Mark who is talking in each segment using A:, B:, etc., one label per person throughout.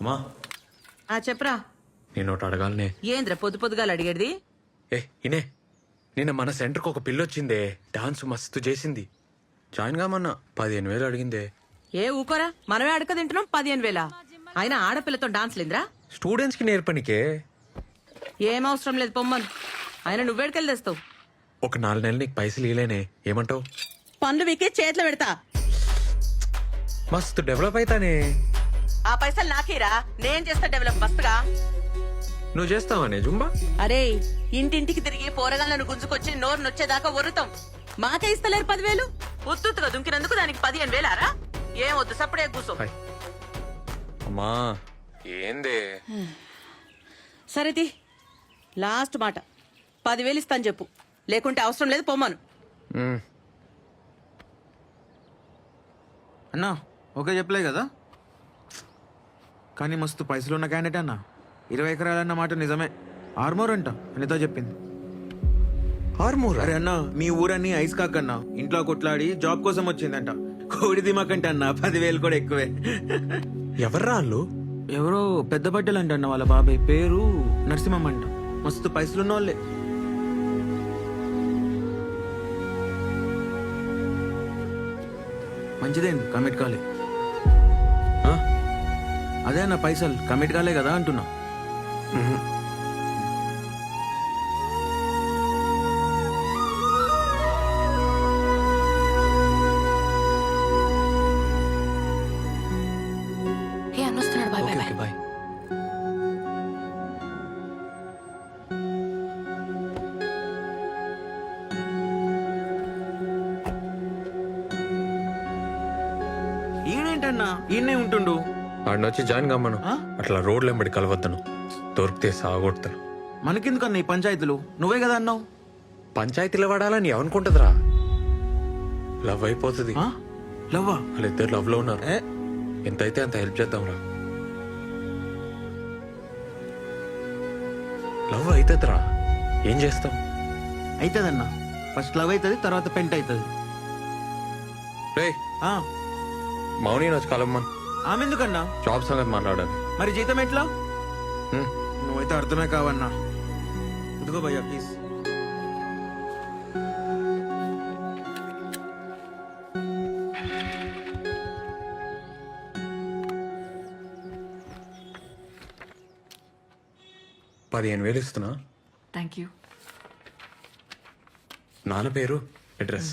A: అమ్మా
B: ఆ చెప్పరా.
A: నేను ఒకటి అడగాలనే.
B: ఏంద్ర పొద్దు పొద్దుగాల అడిగేది?
A: ఏ ఇనే. నిన్న మన సెంటర్కి ఒక పిల్ల వచ్చిందే డాన్స్ మస్తు చేసింది. జాయిన్ కామన్నా పదిహేను వేలు అడిగిందే.
B: ఏ ఊకోరా మనమే అడక తింటున్నాం పదిహేను వేల? అయినా ఆడపిల్లతో డాన్స్ లేదురా?
A: స్టూడెంట్స్కి నేర్పనికే.
B: ఏం అవసరం లేదు పొమ్మను. అయినా నువ్వేడికెళ్ళి తెస్తావు.
A: ఒక నాలుగు నెలలు నీకు పైసలు ఇలేనే ఏమంటావు?
B: పనులు వీకే చేతిలో పెడతా.
A: మస్తు డెవలప్ అవుతానే
B: ఆ పైసలు నాకేరా. నేను చేస్తా డెవలప్ మస్తుగా.
A: నువ్వు చేస్తావానే జుంబా?
B: అరే ఇంటింటికి తిరిగి పోరగాళ్ళను గుంజుకొచ్చి నోరు నొచ్చేదాకా వరుతాం మాకే ఇస్తలేరు పదివేలు? ఉత్తుగా దుంకినందుకు దానికి పదిహేను వేలారా? ఏం వద్దు సప్పుడే కూసో.
A: హాయ్. అమ్మా ఏందే?
B: సరేది లాస్ట్ మాట. పదివేలు ఇస్తాను చెప్పు. లేకుంటే అవసరం లేదు పొమ్మను.
A: మ్,
C: అన్నా ఓకే చెప్పలే కదా? కానీ మస్తు పైసలు ఉన్న క్యాండిడేట్ అన్న. ఇరవై ఎకరాలన్న మాట నిజమే. ఆర్మోర్ అంట అనితో చెప్పింది.
A: ఆర్మూర్?
C: అరే అన్న మీ ఊరన్నీ ఐస్ కాక్ అన్న. ఇంట్లో కొట్లాడి జాబ్ కోసం వచ్చిందంట. కోడి దిమాకంట అన్న పదివేలు కూడా ఎక్కువే.
A: ఎవర్రా వాళ్ళు?
C: ఎవరో పెద్ద బట్టలు అంట అన్న వాళ్ళ బాబాయ్ పేరు నరసింహం అంట. మస్తు పైసలు ఉన్న వాళ్ళే మంచిదేంది కమిట్ కాలే? అదే అన్న పైసలు. కమిట్ కాలే కదా అంటున్నా.
D: ఏ బాయ్ బాయ్
C: ఈయనేంటన్నా ఈయనే ఉంటుండు.
A: ఆడిని వచ్చి జాయిన్ కమ్మను
C: ఆ?
A: అట్లా రోడ్లు ఎంబడి కలవద్దను. దొరికితే సాగొడతాను.
C: మనకెందుకన్నా ఈ పంచాయతీలు? నువ్వే కదా అన్నావు.
A: పంచాయతీలో పడాలని ఎవనుకుంటుందిరా లవ్ అయిపోతుంది.
C: ఆ? లవ్వా?
A: వాళ్ళిద్దరు లవ్లో ఉన్నారు.
C: ఏ?
A: ఎంతైతే అంత హెల్ప్ చేద్దాంరా. లవ్ అవుతుందిరా ఏం చేస్తాం?
C: అవుతుందన్నా ఫస్ట్ లవ్ అవుతుంది తర్వాత పెంట్ అవుతుంది
A: రే
C: ఆ,
A: మౌని వచ్చి కలమ్మన్
C: ఆమె ఎందుకన్నా
A: జాబ్ సంగతి మాట్లాడాలి.
C: మరి జీతం ఎట్లా. నువ్వైతే అర్థమే కావన్నా. ఇదిగో భయ్యా ప్లీజ్
A: పదిహేను వేలు ఇస్తున్నా.
D: థ్యాంక్ యూ
A: నాన్న పేరు అడ్రస్.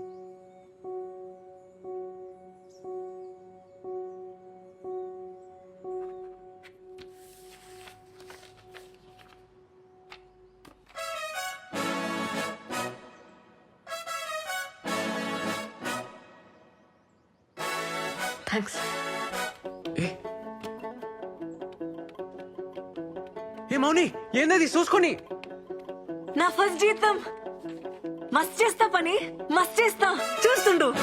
D: థ్యాంక్స్
A: ఏ? మౌని ఏందది? చూసుకొని.
D: నా ఫస్ట్ జీతం. మస్త్ చేస్తా పని. మస్త్ చేస్తా. చూస్తుండు.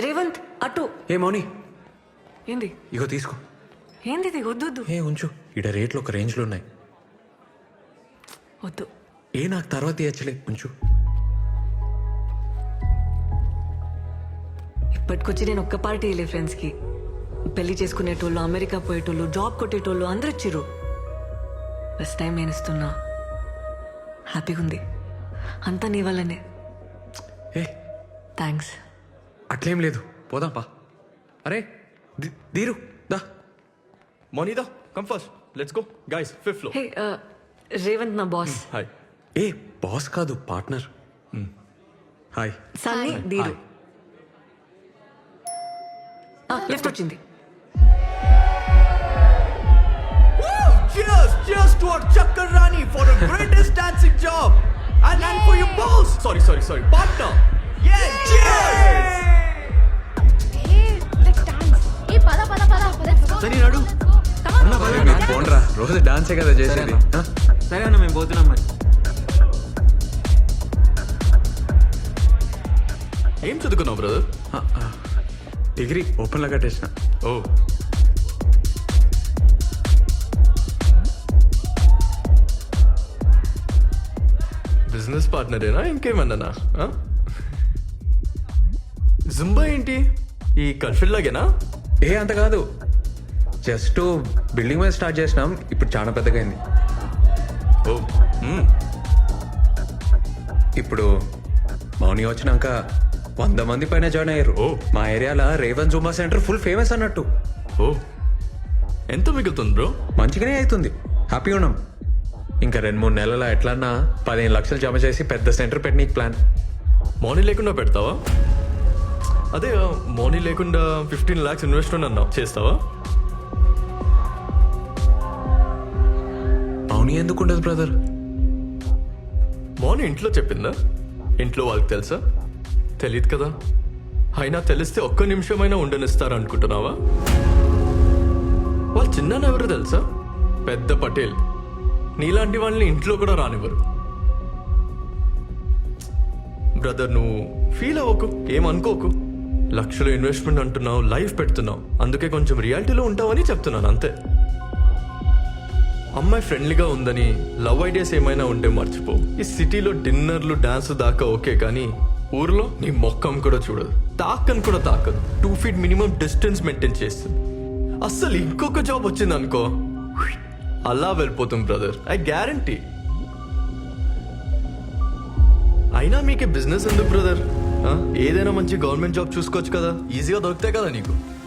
D: రేవంత్ అటు.
A: ఏ మౌని.
D: ఏంది?
A: ఇగో తీసుకో.
D: ఏంది ఇది వద్దు వద్దు.
A: ఏ ఉంచు. ఇడ రేట్లు ఒక రేంజ్లో ఉన్నాయి.
D: వద్దు.
A: ఏ నాకు తర్వాత ఇచ్చలే ఉంచు.
D: ఇప్పటికొచ్చి నేను ఒక్క పార్టీ వెళ్ళే ఫ్రెండ్స్కి. పెళ్ళి చేసుకునేటోళ్ళు అమెరికా పోయేటోళ్ళు జాబ్ కొట్టేటోళ్ళు అందరూ ఇచ్చిర్రు. ఫస్ట్ టైం నేను ఇస్తున్నా హ్యాపీగా ఉంది. అంతా నీ వల్లనే.
A: ఏ?
D: థ్యాంక్స్
A: అట్లేం లేదు. పోదాం పా. అరే ది- దీరు దా.
E: first. Let's go. Guys, fifth floor.
D: Hey Revanth నా బాస్.
E: Hi.
A: ఏ బాస్ కాదు partner. Hi
D: Sunny Dheeru lift వచ్చింది
E: Cheers! Cheers to our Chakarani for the greatest dancing job! And, and for your boss! Sorry, sorry, sorry. Partner! Yeah, cheers!
C: సరే నడు అన్న, పద.
A: మీరు పోండ్రా రోజు డాన్సే కదా చేసేది?
C: సరే అన్న మేము పోతున్నాం మరి
E: ఏం చదువుకున్నావు బ్రదర్.
A: డిగ్రీ ఓపెన్లో కట్టేసిన.
E: ఓ. బిజినెస్ పార్ట్నరేనా ఇంకేమన్నానా? జుంబా ఏంటి? ఈ కల్ఫిల్ లాగేనా?
A: ఏ అంత కాదు. జస్ట్ బిల్డింగ్ మీద స్టార్ట్ చేసినాం ఇప్పుడు చాలా పెద్దగా అయింది
E: ఓ.
A: ఇప్పుడు మౌని వచ్చినాక వంద మంది పైన జాయిన్ అయ్యారు.
E: ఓ.
A: మా ఏరియాలో Revanth Zumba centre full famous అన్నట్టు.
E: ఓ. ఎంత మిగులుతుంది బ్రో?
A: మంచిగానే అవుతుంది. హ్యాపీ ఉన్నాం. ఇంకా రెండు మూడు నెలల ఎట్లన్నా పదిహేను లక్షలు జమ చేసి పెద్ద సెంటర్ పెట్టనీకి ప్లాన్
E: మార్నింగ్ లేకుండా పెడతావా? అదే మార్నింగ్ లేకుండా ఫిఫ్టీన్ లాక్స్ ఇన్వెస్ట్మెంట్ అన్నావు. చేస్తావా?
A: మౌని ఎందుకు ఉండదు బ్రదర్
E: మార్నింగ్ ఇంట్లో చెప్పిందా? ఇంట్లో వాళ్ళకి తెలుసా? తెలియదు కదా? అయినా తెలిస్తే ఒక్క నిమిషమైనా ఉండనిస్తారు అనుకుంటున్నావా వాళ్ళ చిన్న ఎవరు తెలుసా? పెద్ద పటేల్. నీలాంటి వాళ్ళని ఇంట్లో కూడా రానివ్వరు. బ్రదర్ నువ్వు ఫీల్ అవ్వకు ఏమనుకోకు. లక్షలు ఇన్వెస్ట్మెంట్ అంటున్నావు లైఫ్ పెడుతున్నావు. అందుకే కొంచెం రియాలిటీలో ఉంటావని చెప్తున్నాను అంతే. అమ్మాయి ఫ్రెండ్లీగా ఉందని లవ్ ఐడియాస్ ఏమైనా ఉంటే మర్చిపో. ఈ సిటీలో డిన్నర్లు డాన్స్ దాకా ఓకే కానీ ఊర్లో నీ మొక్కం కూడా చూడదు. తాకని కూడా తాకదు. Two feet minimum distance maintain చేస్తుంది. అస్సలు ఇంకొక జాబ్ వచ్చింది అనుకో అలా వెళ్ళిపోతుంది బ్రదర్ ఐ గ్యారంటీ అయినా మీకే బిజినెస్ ఎందుకు బ్రదర్ ఏదైనా మంచి గవర్నమెంట్ జాబ్ చూసుకోవచ్చు కదా. ఈజీగా దొరుకుతాయి కదా నీకు.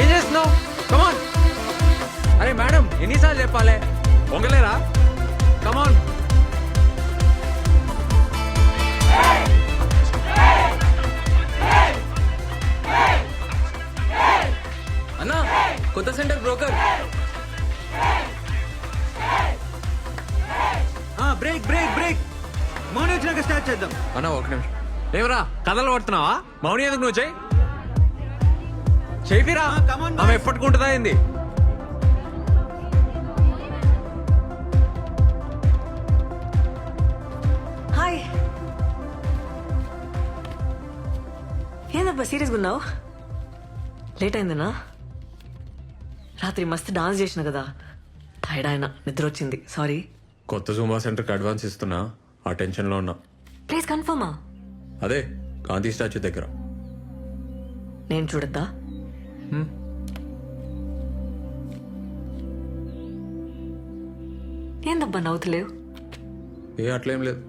A: ఏం చేస్తున్నావు కమాన్ అరే మేడం ఎన్నిసార్లు చెప్పాలి? పొంగలేరా? కమాన్
F: అన్నా కొత్త centre broker.
C: Break break break. Mouni వచ్చినాక స్టార్ట్ చేద్దాం.
A: అన్న ఒక నిమిషం. ఏమరా కథలు పడుతున్నావా? మౌని ఎందుకు నువ్వు చెయ్యి
C: on,
A: ఆమె. ఎప్పటికుంటుందా ఏంది?
D: హాయ్ ఏందబ్బా సీరియస్గా ఉన్నావు? లేట్ అయిందనా రాత్రి మస్తు డాన్స్ చేసిన కదా. టైర్డ్ ఆయన నిద్ర వచ్చింది సారీ
A: కొత్త జూమా సెంటర్కి అడ్వాన్స్ ఇస్తున్నా ఆ టెన్షన్లో ఉన్నా.
D: ప్లీజ్ కన్ఫర్మా
A: అదే గాంధీ స్టాచ్యూ దగ్గర.
D: నేను చూడద్దా? ఏందబ్బా నవ్వుతలేవు?
A: ఏ అట్లేం లేదు.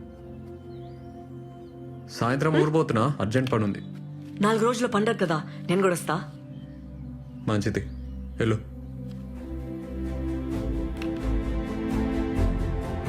A: సాయంత్రం ఊరిపోతున్నా అర్జెంట్ పని ఉంది
D: నాలుగు రోజుల పండగ కదా నేను కూడా వస్తా.
A: మంచిది. వెళ్ళు.